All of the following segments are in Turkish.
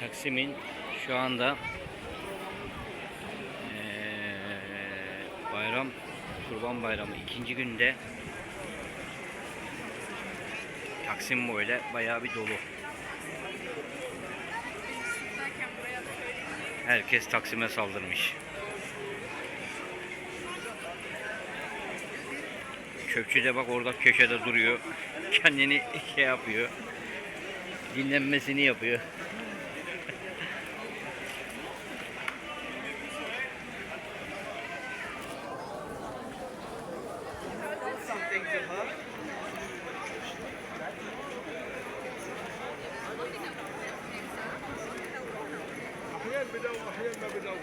Taksim'in şu anda eee, bayram, kurban bayramı ikinci günde Taksim böyle bayağı bir dolu. Herkes Taksim'e saldırmış. Çöpçü de bak orada köşede duruyor. Kendini şey yapıyor. Dinlenmesini yapıyor. بدور أحيانا ما بدور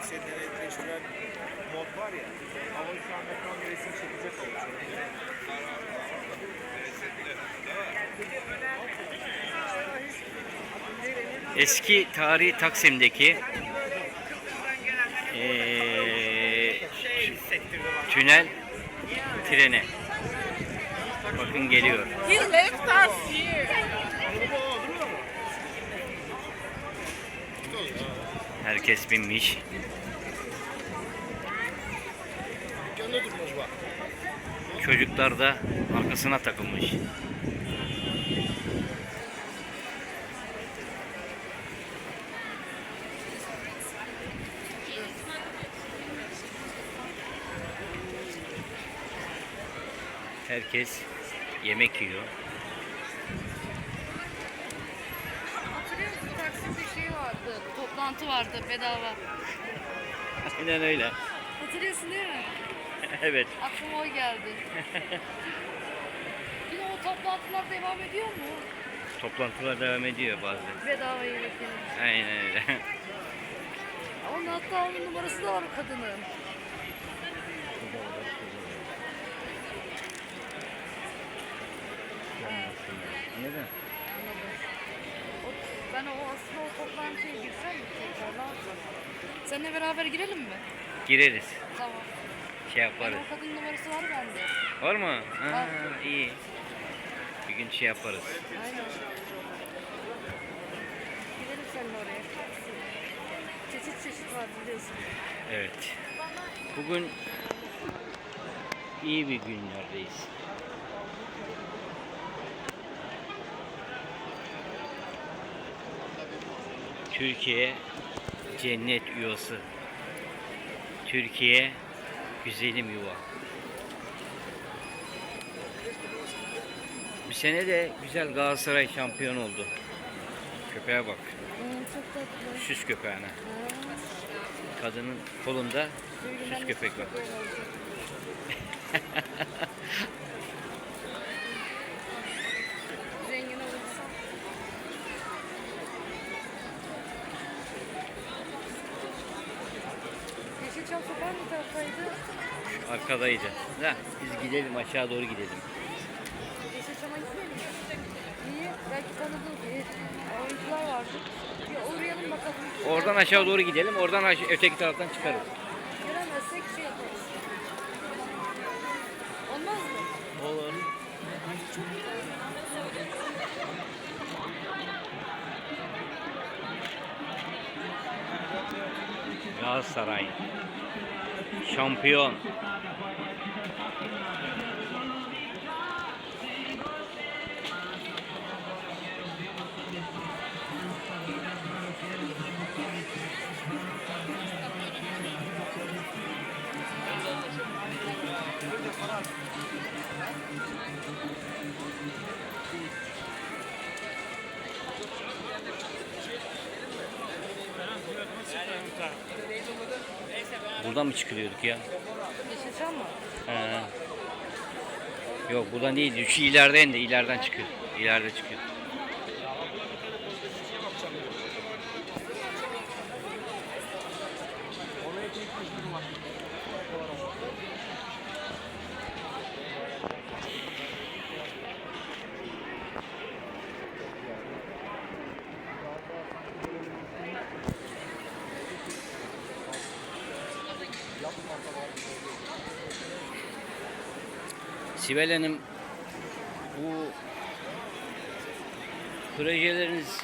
netleştiren mod var ya. Ama şu anda tam bir resim çekecek. Eski tarihi Taksim'deki eee, tünel treni. Bakın geliyor. He left us here. Herkes binmiş. Çocuklar da arkasına takılmış. Herkes yemek yiyor. Hatırlıyor musun? Taksim'de şey vardı. Toplantı vardı bedava. Aynen öyle. Hatırlıyorsun değil mi? Evet. Aklıma o geldi. Yine o toplantılar devam ediyor mu? Toplantılar devam ediyor bazen. Bedava yemek yemek. Aynen öyle. Onun hatta onun numarası da var o kadının. Neden? Anladım. Ben o aslında o toplantıya girsem mi tekrar ne yapacağım? Seninle beraber girelim mi? Gireriz. Tamam. Şey yaparız. o kadının numarası var bende. Var mı? Ha, Var. iyi. Bir gün şey yaparız. Aynen. Gidelim seninle oraya. Çeşit çeşit var biliyorsun. Evet. Bugün iyi bir günlerdeyiz. Türkiye cennet yuvası. Türkiye güzelim yuva. Bu sene de güzel Galatasaray şampiyon oldu. Köpeğe bak. Süs köpeğine. Kadının kolunda süs köpek var. Yeşilçam sokak mı taraftaydı? Arkadaydı. Da biz gidelim aşağı doğru gidelim. Yeşilçam'a gitmeyelim mi? İyi. Belki tanıdığın e, oyuncular vardır. Bir uğrayalım bakalım. Oradan aşağı doğru gidelim. Oradan aşağı, öteki taraftan çıkarız. Göremezsek şey yaparız. Olmaz mı? Olur. Galatasaray şampiyon. Buradan mı çıkılıyorduk ya? Yeşilçam mı? He. Yok buradan değil. Şu ileriden de ileriden çıkıyor. İleride çıkıyor. Sibel bu projeleriniz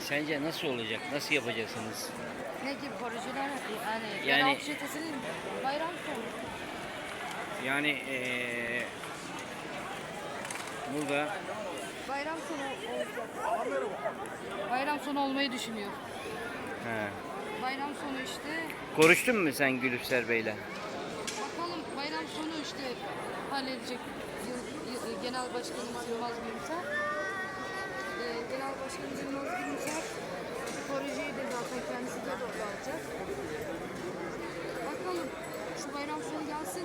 sence nasıl olacak? Nasıl yapacaksınız? Ne gibi projeler yani, Yani- çetesinin bayram sonu. Yani eee, burada Bayram sonu olacak. Bayram sonu olmayı düşünüyor. he, Bayram sonu işte konuştun mu sen Gülüfser Bey'le? bakalım bayram sonu işte Yıl- Yıl- Genel Başkanımız Yılmaz Gülümser. Ee, Genel Başkanımız Yılmaz Gülümser projeyi de zaten kendisi de alacak. Bakalım şu bayram sonu gelsin.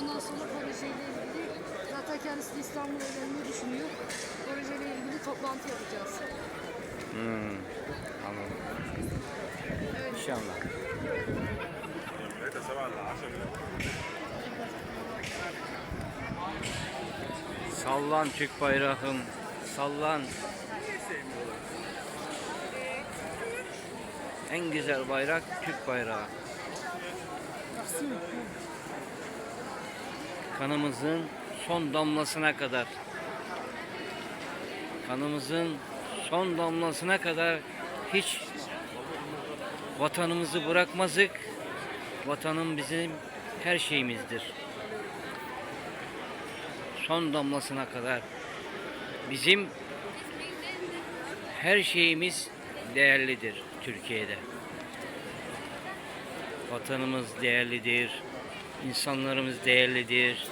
Ondan sonra projeyle ilgili zaten kendisi de İstanbul'a gelmeyi düşünüyor. Projeyle ilgili toplantı yapacağız. Hmm, anladım. Evet. İnşallah. Sallan Türk bayrağım, sallan. En güzel bayrak Türk bayrağı. Kanımızın son damlasına kadar. Kanımızın son damlasına kadar hiç vatanımızı bırakmazık. Vatanım bizim her şeyimizdir. Son damlasına kadar bizim her şeyimiz değerlidir Türkiye'de. Vatanımız değerlidir, insanlarımız değerlidir,